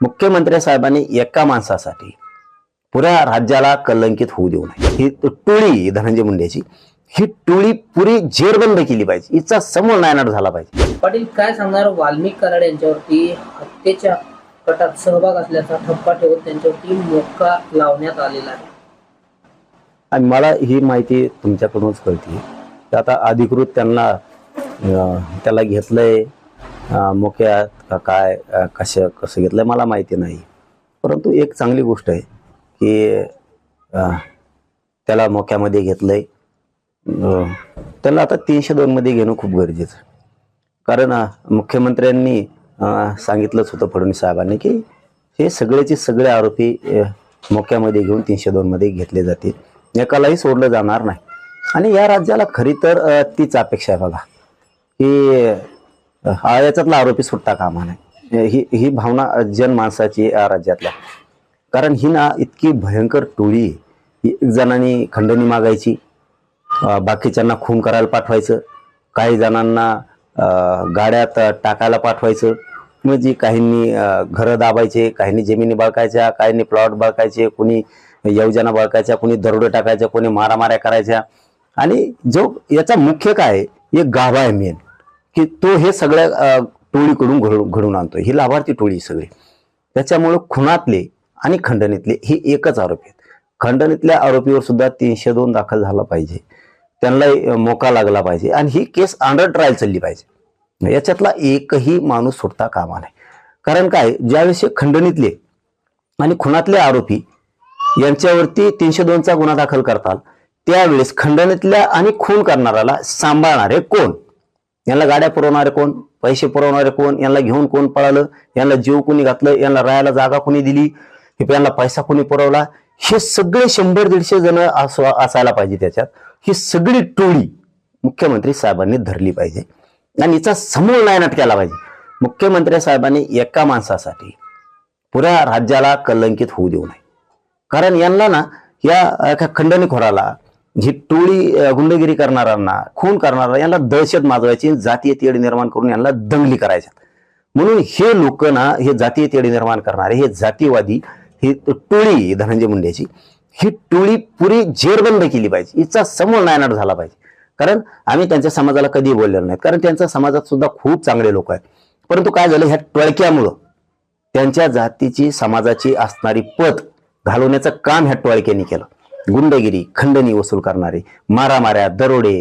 मुख्यमंत्री साहेबांनी एका माणसासाठी पुऱ्या राज्याला कलंकित होऊ देऊ नये. ही टोळी धनंजय मुंडेची ही टोळी पुरी जेरबंद केली पाहिजे. हिचा समोर नायनाट झाला पाहिजे. पाटील काय सांगणार वाल्मिक कराड यांच्यावरती? हत्येच्या कटात सहभाग असल्याचा ठपका ठेवत त्यांच्यावरती मोक्का लावण्यात आलेला आहे. आणि मला ही माहिती तुमच्याकडूनच कळते आता अधिकृत त्यांना त्याला घेतलंय अं, मोक्यात का काय कसं कसं घेतलं मला माहिती नाही. परंतु एक चांगली गोष्ट आहे की त्याला मोक्यामध्ये घेतलं आहे त्याला आता तीनशे दोनमध्ये घेणं खूप गरजेचं कारण मुख्यमंत्र्यांनी सांगितलंच होतं फडणवीस साहेबांनी की हे सगळेचे सगळे आरोपी मोक्यामध्ये घेऊन तीनशे दोनमध्ये घेतले जातील. एकालाही सोडलं जाणार नाही. आणि या राज्याला खरी तर तीच अपेक्षा आहे बघा. की हा याच्यातला आरोपी सुटता कामा नाही ही ही भावना जन माणसाची राज्यातल्या. कारण ही ना इतकी भयंकर टोळी एक जणांनी खंडणी मागायची बाकीच्यांना खून करायला पाठवायचं काही जणांना गाड्यात टाकायला पाठवायचं. म्हणजे काहींनी घरं दाबायचे काहींनी जमिनी बळकायच्या काहींनी प्लॉट बळकायचे कोणी योजना बळकायच्या कोणी दरोडे टाकायच्या कोणी मारामाऱ्या करायच्या. आणि जो याचा मुख्य काय एक गाभा आहे मेन की तो हे सगळ्या टोळीकडून घडून घडून आणतो ही लाभार्थी टोळी सगळी. त्याच्यामुळं खुनातले आणि खंडणीतले हे एकच आरोपी आहेत. खंडणीतल्या आरोपीवर सुद्धा तीनशे दोन दाखल झाला पाहिजे. त्यांना मोका लागला पाहिजे. आणि ही केस अंडर ट्रायल चालली पाहिजे. याच्यातला एकही माणूस सुटता कामा नाही कारण काय? ज्यावेळेस खंडणीतले आणि खुनातले आरोपी यांच्यावरती तीनशे दोनचा गुन्हा दाखल करताल त्यावेळेस खंडणीतल्या आणि खून करणाऱ्याला सांभाळणारे कोण? यांना गाड्या पुरवणारे कोण? पैसे पुरवणारे कोण? यांना घेऊन कोण पळालं? यांना जीव कोणी घातलं? यांना राहायला जागा कोणी दिली? यांना पैसा कोणी पुरवला? हे सगळे शंभर दीडशे जण अस- असायला पाहिजे त्याच्यात. ही सगळी टोळी मुख्यमंत्री साहेबांनी धरली पाहिजे. आणि हिचा समूळ नायनाट केला पाहिजे. मुख्यमंत्री साहेबांनी एका माणसासाठी पुऱ्या राज्याला कलंकित होऊ देऊ नये. कारण यांना ना या एका खंडणीखोराला ही टोळी गुंडगिरी करणाऱ्यांना खून करणारा यांना दहशत माजवायची जातीय तेढ निर्माण करून यांना दंगली करायच्या. म्हणून हे लोक ना हे जातीय तेढ निर्माण करणारे हे जातीयवादी ही टोळी धनंजय मुंडेची ही टोळी पुरी जेरबंद केली पाहिजे. हिचा समोर नायनाट झाला पाहिजे. कारण आम्ही त्यांच्या समाजाला कधी बोललेलो नाहीत. कारण त्यांच्या समाजात सुद्धा खूप चांगले लोक आहेत. परंतु काय झालं? ह्या टळक्यामुळं त्यांच्या जातीची समाजाची असणारी पत घालवण्याचं काम ह्या टोळक्यांनी केलं. गुंडगिरी खंडणी वसूल करणारे मारामाऱ्या दरोडे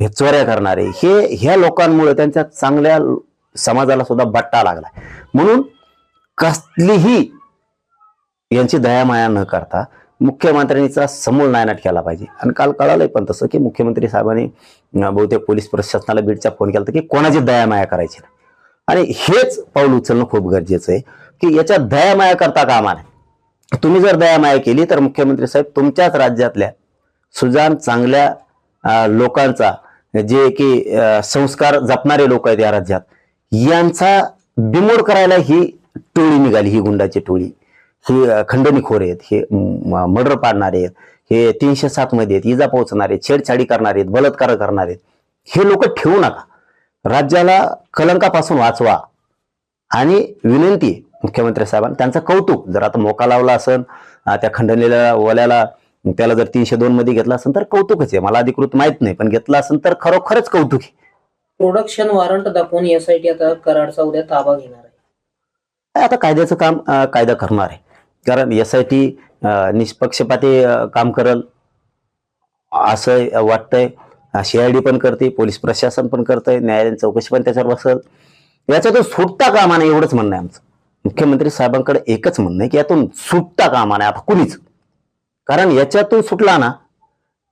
हे चोऱ्या करणारे हे ह्या लोकांमुळे त्यांच्या चांगल्या समाजाला सुद्धा बट्टा लागला. म्हणून कसलीही यांची दयामाया न करता मुख्यमंत्र्यांचा समूळ नायनाट केला पाहिजे. आणि काल कळालंय पण तसं की मुख्यमंत्री साहेबांनी बहुतेक पोलीस प्रशासनाला बीडचा फोन केला की कोणाची दयामाया करायची नाही. आणि हेच पाऊल उचलणं खूप गरजेचं आहे की याच्या दयामाया करता कामा नाही तुम्ही जर दयामाया केली तर मुख्यमंत्री साहेब तुमच्याच राज्यातल्या सुजान चांगल्या लोकांचा जे की संस्कार जपणारे लोक आहेत या राज्यात यांचा बिमोड करायला ही टोळी निघाली ही गुंडाची टोळी. ही खंडणीखोर आहेत हे मर्डर पाडणारे आहेत हे तीनशे सात मध्ये आहेत इजा पोहोचणारे छेडछाडी करणारे आहेत बलात्कार करणारे आहेत. हे लोक ठेवू नका. राज्याला कलंकापासून वाचवा. आणि विनंती आहे मुख्यमंत्री साहेबांना. त्यांचं कौतुक जर आता मोका लावला असेल त्या खंडणीला ओल्याला त्याला जर तीनशे दोन मध्ये घेतला असेल तर कौतुकच आहे. मला अधिकृत माहीत नाही पण घेतला असेल तर खरोखरच कौतुक आहे. प्रोडक्शन वॉरंट दाखवून एसआयटी आता कराडचा उद्या ताबा घेणार आहे. आता कायद्याचं काम कायदा करणार आहे. कारण एस आय टी निष्पक्षपाती काम करल. असं वाटतंय. सीआयडी पण करते पोलीस प्रशासन पण करतंय न्यायालयीन चौकशी पण त्याच्यावर बसल. याच्यातून सुटता कामा नाही एवढंच म्हणणं आहे आमचं. मुख्यमंत्री साहेबांकडे एकच म्हणणं आहे की यातून सुटता कामा नाही आता कुणीच? कारण याच्यातून सुटला ना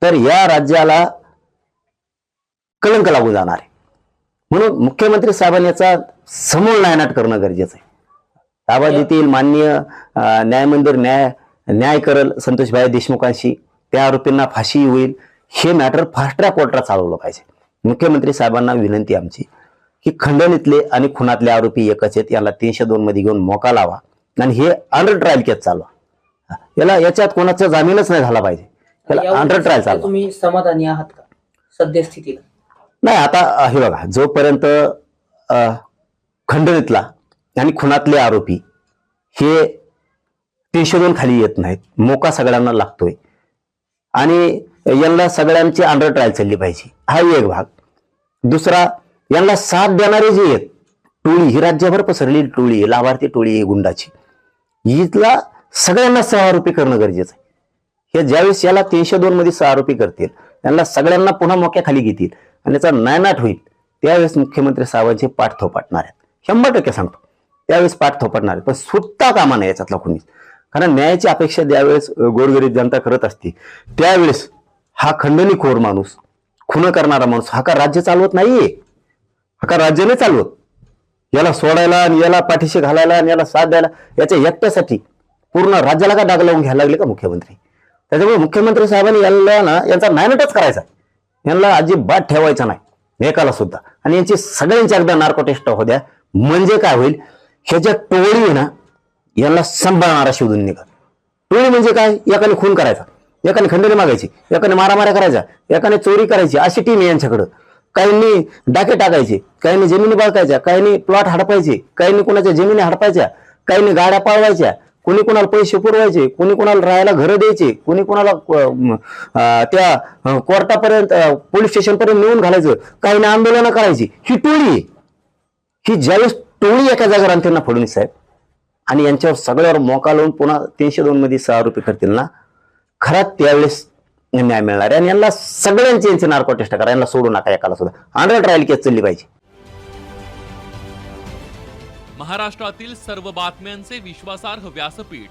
तर या राज्याला कलंक लागू जाणार आहे. म्हणून मुख्यमंत्री साहेबांनी याचा समूळ नायनाट करणं गरजेचं आहे. ताबा देतील मान्य न्यायमंदिर न्याय न्याय करल संतोषभाई देशमुखांशी. त्या आरोपींना फाशी होईल. हे मॅटर फास्ट ट्रॅक कोर्टात चालवलं पाहिजे. मुख्यमंत्री साहेबांना विनंती आमची. की खंडणीतले आणि खुनातले आरोपी एकच आहेत. याला तीनशे दोन मध्ये घेऊन मोका लावा. आणि हे अंडर ट्रायल केस चालवा. याला याच्यात कोणाचा जामीनच नाही झाला पाहिजे. या याला अंडर ट्रायल चालवा. तुम्ही समाधानी आहात का? सद्यस्थितीला नाही आता हे बघा जोपर्यंत खंडणीतला आणि खुनातले आरोपी हे तीनशे दोन खाली येत नाहीत. मोका सगळ्यांना लागतोय. आणि यांना सगळ्यांची अंडर ट्रायल चालली पाहिजे. हा एक भाग. दुसरा यांना साथ देणारे जे आहेत टोळी ही राज्यभर पसरलेली टोळी आहे लाभार्थी टोळी आहे गुंडाची. हिला सगळ्यांना सहा आरोपी करणं गरजेचं आहे. हे ज्यावेळेस याला तीनशे दोन मध्ये सहा आरोपी करतील त्यांना सगळ्यांना पुन्हा मोक्याखाली घेतील आणि याचा नायनाट होईल त्यावेळेस मुख्यमंत्री साहेबांचे पाठ थोपाटणार आहेत. शंभर टक्के सांगतो त्यावेळेस पाठ थोपटणार पण सुटता कामा नाही याच्यातला कोणीच. कारण न्यायाची अपेक्षा ज्यावेळेस गोरगरीब जनता करत असते त्यावेळेस हा खंडणीखोर माणूस खुन करणारा माणूस हा का राज्य चालवत नाहीये? का राज्य नाही चालवत याला सोडायला आणि याला पाठीशी घालायला आणि याला साथ द्यायला याच्या एकट्यासाठी पूर्ण राज्याला का डाग लावून घ्यायला लागले का मुख्यमंत्री? त्याच्यामुळे मुख्यमंत्री साहेबांनी यांना ना यांचा नायनटच करायचा. यांना अजिबात ठेवायचा नाही. एकाला सुद्धा. आणि यांची सगळ्यांची एकदा नार्को टेस्ट हो द्या म्हणजे काय होईल? ह्याच्या टोळी आहे ना यांना सांभाळणारा शोधून निघा. टोळी म्हणजे काय? एकाने खून करायचा. एकाने खंडणी मागायची. एकाने मारामाऱ्या करायचा एकाने चोरी करायची. अशी टीम आहे यांच्याकडं. काहींनी डाके टाकायचे काहींनी जमिनी बाळकायच्या काहींनी प्लॉट हडपायचे काहींनी कोणाच्या जमिनी हडपायच्या काहींनी गाड्या पाळवायच्या कोणी कोणाला पैसे पुरवायचे कोणी कोणाला राहायला घरं द्यायचे कोणी कोणाला त्या कोर्टापर्यंत पोलीस स्टेशनपर्यंत नेऊन घालायचं काहींनी आंदोलनं करायची. ही टोळी ही ज्यावेळेस टोळी एका जागेवर त्यांना ना फडणवीस साहेब आणि यांच्यावर सगळ्यावर मोका लावून पुन्हा तीनशे दोन मध्ये सहा रुपये करतील ना खरा त्यावेळेस न्याय मिळणार आहे. आणि यांना सगळ्यांची यांची नार्को टेस्ट करा. यांना सोडू नका एकाला सुद्धा. अंडर ट्रायल केस चालली पाहिजे. महाराष्ट्रातील सर्व बातम्यांचे विश्वासार्ह व्यासपीठ.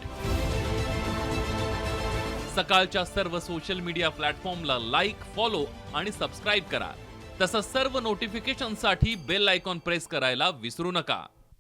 सकाळच्या सर्व सोशल मीडिया प्लॅटफॉर्मला लाईक फॉलो आणि सबस्क्राईब करा. तसंच सर्व नोटिफिकेशनसाठी बेल आयकॉन प्रेस करायला विसरू नका.